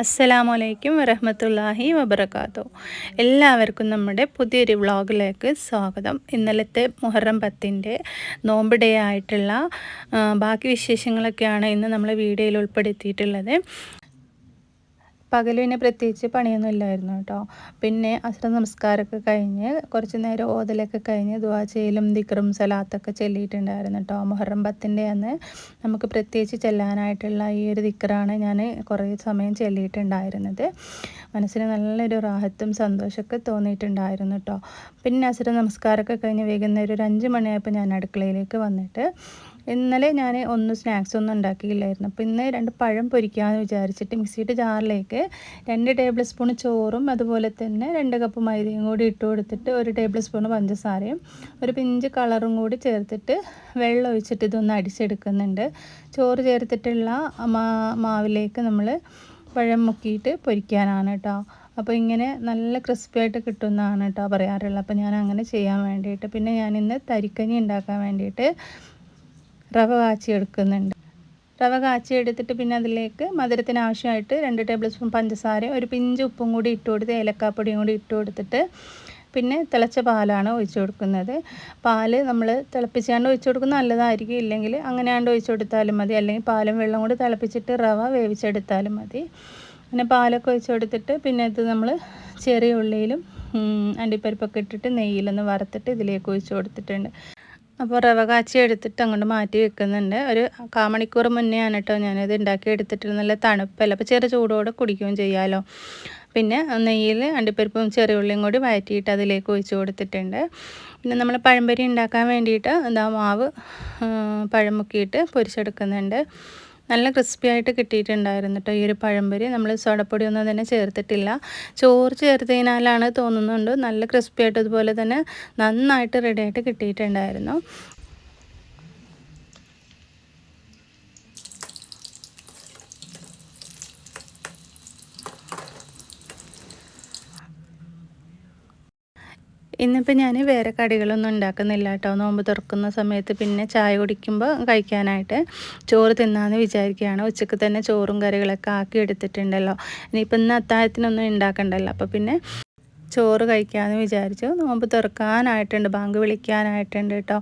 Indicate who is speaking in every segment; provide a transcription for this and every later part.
Speaker 1: അസ്സലാമു അലൈക്കും വറഹമത്തല്ലാഹി വബർക്കാത്തു എല്ലാവർക്കും നമ്മുടെ പുതിയൊരു വ്ളോഗിലേക്ക് സ്വാഗതം. ഇന്നലത്തെ മുഹറം പത്തിന്റെ നോമ്പ് ഡേ ആയിട്ടുള്ള ബാക്കി വിശേഷങ്ങളൊക്കെയാണ് ഇന്ന് നമ്മൾ വീഡിയോയിൽ ഉൾപ്പെടുത്തിയിട്ടുള്ളത്. പകൽ പിന്നെ പ്രത്യേകിച്ച് പണിയൊന്നും ഇല്ലായിരുന്നു കേട്ടോ. പിന്നെ അസ്ര നമസ്കാരമൊക്കെ കഴിഞ്ഞ് കുറച്ച് നേരം ഓതലൊക്കെ കഴിഞ്ഞ് ദുവാ ചെയ്യലും ദിക്റും സലാത്തൊക്കെ ചൊല്ലിയിട്ടുണ്ടായിരുന്നു കേട്ടോ. മുഹറം പത്തിന്റെ അന്ന് നമുക്ക് പ്രത്യേകിച്ച് ചെല്ലാനായിട്ടുള്ള ഈ ഒരു ദിക്റാണ് ഞാൻ കുറേ സമയം ചൊല്ലിയിട്ടുണ്ടായിരുന്നത്. മനസ്സിന് നല്ലൊരു റാഹത്തും സന്തോഷമൊക്കെ തോന്നിയിട്ടുണ്ടായിരുന്നു കേട്ടോ. പിന്നെ അസുര നമസ്കാരമൊക്കെ കഴിഞ്ഞ് വൈകുന്നേരം ഒരു അഞ്ച് മണിയായപ്പോൾ ഞാൻ അടുക്കളയിലേക്ക് വന്നിട്ട് ഇന്നലെ ഞാൻ ഒന്നും സ്നാക്സ് ഒന്നും ഉണ്ടാക്കിയില്ലായിരുന്നു. അപ്പോൾ ഇന്ന് രണ്ട് പഴം പൊരിക്കാമെന്ന് വിചാരിച്ചിട്ട് മിക്സിയുടെ ജാറിലേക്ക് രണ്ട് ടേബിൾ സ്പൂൺ ചോറും അതുപോലെ തന്നെ രണ്ട് കപ്പ് മൈദയും കൂടി ഇട്ട് കൊടുത്തിട്ട് ഒരു ടേബിൾ സ്പൂൺ പഞ്ചസാരയും ഒരു പിഞ്ച് കളറും കൂടി ചേർത്തിട്ട് വെള്ളം ഒഴിച്ചിട്ട് ഇതൊന്ന് അടിച്ചെടുക്കുന്നുണ്ട്. ചോറ് ചേർത്തിട്ടുള്ള മാവിലേക്ക് നമ്മൾ പഴം മുക്കിയിട്ട് പൊരിക്കാനാണ് കേട്ടോ അപ്പോൾ ഇങ്ങനെ നല്ല ക്രിസ്പി ആയിട്ട് കിട്ടുന്നതാണ് കേട്ടോ പറയാറുള്ളത്. അപ്പോൾ ഞാൻ അങ്ങനെ ചെയ്യാൻ വേണ്ടിയിട്ട്. പിന്നെ ഞാനിന്ന് തരിക്കഞ്ഞി ഉണ്ടാക്കാൻ വേണ്ടിയിട്ട് റവ കാച്ചി എടുക്കുന്നുണ്ട്. റവ കാച്ചി എടുത്തിട്ട് പിന്നെ അതിലേക്ക് മധുരത്തിന് ആവശ്യമായിട്ട് രണ്ട് ടേബിൾ സ്പൂൺ പഞ്ചസാര ഒരു പിഞ്ച് ഉപ്പും കൂടി ഇട്ട് കൊടുത്ത് ഏലക്കാപ്പൊടിയും കൂടി ഇട്ട് കൊടുത്തിട്ട് പിന്നെ തിളച്ച പാലാണ് ഒഴിച്ചു കൊടുക്കുന്നത്. പാൽ നമ്മൾ തിളപ്പിച്ചാണ്ട് ഒഴിച്ചു കൊടുക്കുന്നത് നല്ലതായിരിക്കും. ഇല്ലെങ്കിൽ അങ്ങനെയാണ്ട് ഒഴിച്ചു കൊടുത്താലും മതി. അല്ലെങ്കിൽ പാലും വെള്ളം കൂടി തിളപ്പിച്ചിട്ട് റവ വേവിച്ചെടുത്താലും മതി. പിന്നെ പാലൊക്കെ ഒഴിച്ചു കൊടുത്തിട്ട് പിന്നെ ഇത് നമ്മൾ ചെറിയ ഉള്ളിയിലും അണ്ടിപ്പരിപ്പൊക്കെ ഇട്ടിട്ട് നെയ്യിലൊന്ന് വറുത്തിട്ട് ഇതിലേക്ക് ഒഴിച്ചു കൊടുത്തിട്ടുണ്ട്. അപ്പോൾ റവ കാച്ചി എടുത്തിട്ട് അങ്ങോട്ട് മാറ്റി വെക്കുന്നുണ്ട്. ഒരു കാമണിക്കൂർ മുന്നേ ആണ് കേട്ടോ ഞാനിത് ഉണ്ടാക്കി എടുത്തിട്ട് നല്ല തണുപ്പല്ല? അപ്പോൾ ചെറു ചൂടോടെ കുടിക്കുകയും ചെയ്യാമല്ലോ പിന്നെ നെയ്യിൽ അണ്ടിപ്പരിപ്പും ചെറിയ ഉള്ളിയും കൂടി വഴറ്റിയിട്ട് അതിലേക്ക് ഒഴിച്ചു കൊടുത്തിട്ടുണ്ട്. പിന്നെ നമ്മൾ പഴംപരി ഉണ്ടാക്കാൻ വേണ്ടിയിട്ട് എന്താ മാവ് പഴം മുക്കിയിട്ട് പൊരിച്ചെടുക്കുന്നുണ്ട്. നല്ല ക്രിസ്പി ആയിട്ട് കിട്ടിയിട്ടുണ്ടായിരുന്നു കേട്ടോ ഈ ഒരു പഴംപൊരി. നമ്മൾ സോഡപ്പൊടി ഒന്നും തന്നെ ചേർത്തിട്ടില്ല. ചോറ് ചേർത്തതിനാലാണ് തോന്നുന്നുണ്ട് നല്ല ക്രിസ്പി ആയിട്ട് അതുപോലെ തന്നെ നന്നായിട്ട് റെഡി ആയിട്ട് കിട്ടിയിട്ടുണ്ടായിരുന്നു. ഇന്നിപ്പോൾ ഞാൻ വേറെ കടികളൊന്നും ഉണ്ടാക്കുന്നില്ല കേട്ടോ. നോമ്പ് തുറക്കുന്ന സമയത്ത് പിന്നെ ചായ കുടിക്കുമ്പോൾ കഴിക്കാനായിട്ട് ചോറ് തിന്നാന്ന് വിചാരിക്കുകയാണ്. ഉച്ചയ്ക്ക് തന്നെ ചോറും കറികളൊക്കെ ആക്കി എടുത്തിട്ടുണ്ടല്ലോ ഇനിയിപ്പോൾ ഇന്ന് അത്താഴത്തിനൊന്നും ഉണ്ടാക്കണ്ടല്ലോ. അപ്പോൾ പിന്നെ ചോറ് കഴിക്കാമെന്ന് വിചാരിച്ചു. നോമ്പ് തുറക്കാനായിട്ടുണ്ട്. ബാങ്ക് വിളിക്കാനായിട്ടുണ്ട് കേട്ടോ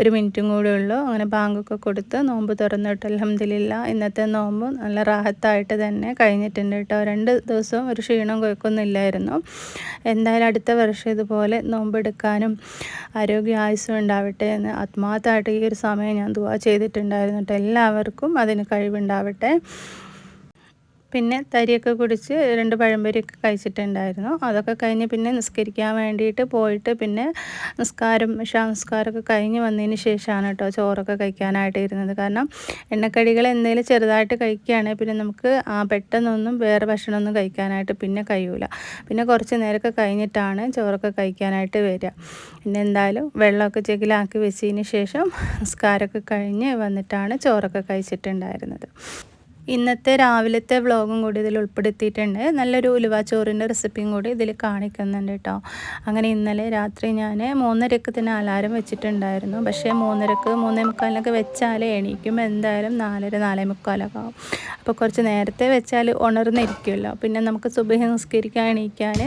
Speaker 1: ഒരു മിനിറ്റും കൂടെ ഉള്ളൂ. അങ്ങനെ ബാങ്കൊക്കെ കൊടുത്ത് നോമ്പ് തുറന്നിട്ട് അലഹമ്മദില്ല ഇന്നത്തെ നോമ്പ് നല്ല റാഹത്തായിട്ട് തന്നെ കഴിഞ്ഞിട്ടുണ്ട് കേട്ടോ രണ്ട് ദിവസവും ഒരു ക്ഷീണം കുഴക്കൊന്നുമില്ലായിരുന്നു എന്തായാലും അടുത്ത വർഷം ഇതുപോലെ നോമ്പെടുക്കാനും ആരോഗ്യ ആയുസ്സും ഉണ്ടാവട്ടെ എന്ന് ആത്മാർത്ഥമായിട്ട് ഈ ഒരു സമയം ഞാൻ ദുവാ ചെയ്തിട്ടുണ്ടായിരുന്നു കേട്ടോ എല്ലാവർക്കും അതിന് കഴിവുണ്ടാവട്ടെ. പിന്നെ തരിയൊക്കെ കുടിച്ച് രണ്ട് പഴംപൊരിയൊക്കെ കഴിച്ചിട്ടുണ്ടായിരുന്നു. അതൊക്കെ കഴിഞ്ഞ് പിന്നെ നിസ്കരിക്കാൻ വേണ്ടിയിട്ട് പോയിട്ട് പിന്നെ നിസ്കാരം ഇഷാ നിസ്കാരമൊക്കെ കഴിഞ്ഞ് വന്നതിന് ശേഷമാണ് കേട്ടോ ചോറൊക്കെ കഴിക്കാനായിട്ട് ഇരുന്നത്. കാരണം എണ്ണക്കടികൾ എന്തെങ്കിലും ചെറുതായിട്ട് കഴിക്കുകയാണെങ്കിൽ പിന്നെ നമുക്ക് പെട്ടെന്നൊന്നും വേറെ ഭക്ഷണമൊന്നും കഴിക്കാനായിട്ട് പിന്നെ കഴിയൂല. പിന്നെ കുറച്ച് നേരമൊക്കെ കഴിഞ്ഞിട്ടാണ് ചോറൊക്കെ കഴിക്കാനായിട്ട് വരിക. പിന്നെ എന്തായാലും വെള്ളമൊക്കെ ചെകിലാക്കി വെച്ചതിന് ശേഷം നിസ്കാരമൊക്കെ കഴിഞ്ഞ് വന്നിട്ടാണ് ചോറൊക്കെ കഴിച്ചിട്ടുണ്ടായിരുന്നത്. ഇന്നത്തെ രാവിലത്തെ വ്ളോഗും കൂടി ഇതിൽ ഉൾപ്പെടുത്തിയിട്ടുണ്ട്. നല്ലൊരു ഉലുവാച്ചോറിന്റെ ചോറിന്റെ റെസിപ്പിയും കൂടി ഇതിൽ കാണിക്കുന്നുണ്ട് കേട്ടോ. അങ്ങനെ ഇന്നലെ രാത്രി ഞാൻ മൂന്നരക്ക് തന്നെ അലാരം വെച്ചിട്ടുണ്ടായിരുന്നു. പക്ഷേ മൂന്നരക്ക് മൂന്നേ മുക്കാലിനൊക്കെ വെച്ചാൽ എണീക്കും. എന്തായാലും നാലര നാലേ മുക്കാലൊക്കെ ആവും. അപ്പോൾ കുറച്ച് നേരത്തെ വെച്ചാൽ ഉണർന്നിരിക്കുമല്ലോ. പിന്നെ നമുക്ക് സുബഹി നിസ്കരിക്കാൻ എണീക്കാൻ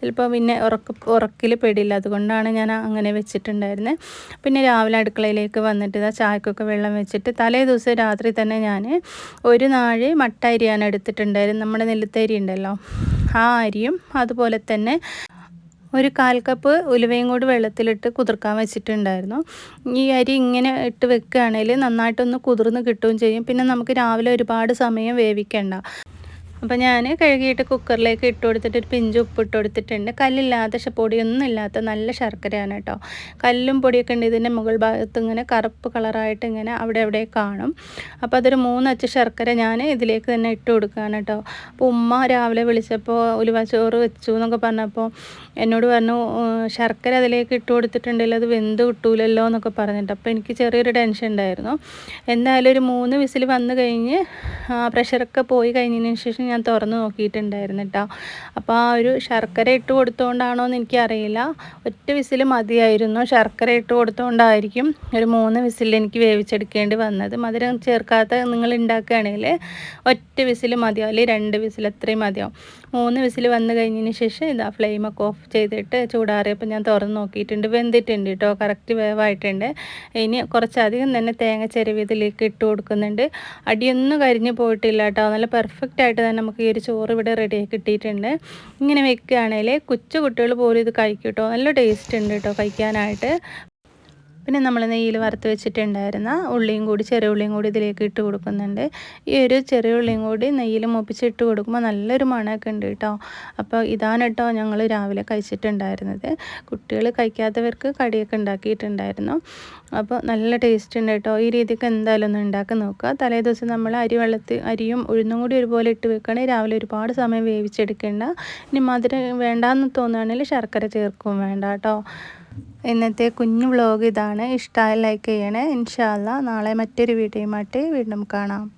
Speaker 1: ചിലപ്പോൾ പിന്നെ ഉറക്ക ഉറക്കിൽ പെടില്ല. അതുകൊണ്ടാണ് ഞാൻ അങ്ങനെ വെച്ചിട്ടുണ്ടായിരുന്നത് പിന്നെ രാവിലെ അടുക്കളയിലേക്ക് വന്നിട്ട് ചായക്കൊക്കെ വെള്ളം വെച്ചിട്ട് തലേ ദിവസം രാത്രി തന്നെ ഞാൻ ഒരു നാഴി മട്ട അരിയാണ് എടുത്തിട്ടുണ്ടായിരുന്നത്. നമ്മുടെ നെല്ലുത്തരി ഉണ്ടല്ലോ. ആ അരിയും അതുപോലെ തന്നെ ഒരു കാൽ കപ്പ് ഉലുവയും കൂടി വെള്ളത്തിലിട്ട് കുതിർക്കാൻ വെച്ചിട്ടുണ്ടായിരുന്നു. ഈ അരി ഇങ്ങനെ ഇട്ട് വെക്കുകയാണെങ്കിൽ നന്നായിട്ടൊന്ന് കുതിർന്ന് കിട്ടുകയും ചെയ്യും. പിന്നെ നമുക്ക് രാവിലെ ഒരുപാട് സമയം വേവിക്കണ്ട. അപ്പോൾ ഞാൻ കഴുകിയിട്ട് കുക്കറിലേക്ക് ഇട്ട് കൊടുത്തിട്ട് ഒരു പിഞ്ച് ഉപ്പ് ഇട്ട് കൊടുത്തിട്ടുണ്ട്. കല്ലില്ലാത്ത പൊടിയൊന്നും ഇല്ലാത്ത നല്ല ശർക്കരയാണ് കേട്ടോ. കല്ലും പൊടിയൊക്കെ ഉണ്ട്. ഇതിന്റെ മുകൾ ഭാഗത്ത് ഇങ്ങനെ കറുപ്പ് കളറായിട്ട് ഇങ്ങനെ അവിടെ അവിടെ കാണും. അപ്പോൾ അതൊരു മൂന്നച്ച് ശർക്കര ഞാൻ ഇതിലേക്ക് തന്നെ ഇട്ട് കൊടുക്കുകയാണ് കേട്ടോ. അപ്പോൾ ഉമ്മ രാവിലെ വിളിച്ചപ്പോൾ ഉലുവ ചോറ് വെച്ചു എന്നൊക്കെ പറഞ്ഞപ്പോൾ എന്നോട് പറഞ്ഞു ശർക്കര അതിലേക്ക് ഇട്ട് കൊടുത്തിട്ടുണ്ടല്ലോ അത് വെന്ത് കിട്ടൂലല്ലോ എന്നൊക്കെ പറഞ്ഞിട്ട്. അപ്പോൾ എനിക്ക് ചെറിയൊരു ടെൻഷൻ ഉണ്ടായിരുന്നു. എന്തായാലും ഒരു മൂന്ന് വിസിൽ വന്നു കഴിഞ്ഞ് പ്രഷറൊക്കെ പോയി കഴിഞ്ഞതിന് ശേഷം തുറന്ന് നോക്കിയിട്ടുണ്ടായിരുന്നു കേട്ടോ അപ്പോൾ ആ ഒരു ശർക്കര ഇട്ട് കൊടുത്തുകൊണ്ടാണോ എന്ന് എനിക്കറിയില്ല. ഒറ്റ വിസിൽ മതിയായിരുന്നു. ശർക്കര ഇട്ട് കൊടുത്തുകൊണ്ടായിരിക്കും ഒരു മൂന്ന് വിസിൽ എനിക്ക് വേവിച്ചെടുക്കേണ്ടി വന്നത്. മധുരം ചേർക്കാത്ത നിങ്ങൾ ഉണ്ടാക്കുകയാണെങ്കിൽ ഒറ്റ വിസിൽ മതിയാവും. അല്ലെങ്കിൽ രണ്ട് വിസിൽ അത്രയും മതിയാവും. മൂന്ന് വിസിൽ വന്നു കഴിഞ്ഞതിന് ശേഷം ഇതാ ഫ്ലെയിമൊക്കെ ഓഫ് ചെയ്തിട്ട് ചൂടാറിയപ്പോൾ ഞാൻ തുറന്ന് നോക്കിയിട്ടുണ്ട്. വെന്തിട്ടുണ്ട് കേട്ടോ. കറക്റ്റ് വേവായിട്ടുണ്ട്. ഇനി കുറച്ചധികം തന്നെ തേങ്ങ ചെരുവ് ഇതിലേക്ക് ഇട്ട് കൊടുക്കുന്നുണ്ട്. അടിയൊന്നും കരിഞ്ഞു പോയിട്ടില്ല കേട്ടോ. നല്ല പെർഫെക്റ്റ് ആയിട്ട് നമുക്ക് ഈ ഒരു ചോറ് ഇവിടെ റെഡി കിട്ടിയിട്ടുണ്ട്. ഇങ്ങനെ വെക്കുകയാണെങ്കിൽ കൊച്ചു കുട്ടികൾ പോലും ഇത് കഴിക്കും കേട്ടോ നല്ല ടേസ്റ്റ് ഉണ്ട് കേട്ടോ കഴിക്കാനായിട്ട്. പിന്നെ നമ്മൾ നെയ്യിൽ വറുത്ത് വെച്ചിട്ടുണ്ടായിരുന്ന ഉള്ളിയും കൂടി ചെറിയ ഉള്ളിയും കൂടി ഇതിലേക്ക് ഇട്ട് കൊടുക്കുന്നുണ്ട്. ഈ ഒരു ചെറിയ ഉള്ളിയും കൂടി നെയ്യിൽ മുപ്പിച്ചിട്ട് കൊടുക്കുമ്പോൾ നല്ലൊരു മണമൊക്കെ ഉണ്ട് കേട്ടോ. അപ്പോൾ ഇതാണ് കേട്ടോ ഞങ്ങൾ രാവിലെ കഴിച്ചിട്ടുണ്ടായിരുന്നത്. കുട്ടികൾ കഴിക്കാത്തവർക്ക് കടിയൊക്കെ ഉണ്ടാക്കിയിട്ടുണ്ടായിരുന്നു. അപ്പോൾ നല്ല ടേസ്റ്റ് ഉണ്ട് കേട്ടോ. ഈ രീതിക്ക് എന്തായാലും ഒന്ന് ഉണ്ടാക്കി നോക്കുക. തലേ ദിവസം നമ്മൾ അരി വെള്ളത്തിൽ അരിയും ഉഴുന്നും കൂടി ഒരുപോലെ ഇട്ട് വെക്കുകയാണെങ്കിൽ രാവിലെ ഒരുപാട് സമയം വേവിച്ചെടുക്കേണ്ട. ഇനി മധുരം വേണ്ടാന്ന് തോന്നുകയാണെങ്കിൽ ശർക്കര ചേർക്കും വേണ്ട കേട്ടോ. ഇന്നത്തെ കുഞ്ഞു വ്ളോഗ് ഇതാണ്. ഇഷ്ടമായി ലൈക്ക് ചെയ്യണേ. ഇൻഷാല്ല നാളെ മറ്റൊരു വീഡിയോയുമായിട്ട് വീണ്ടും കാണാം.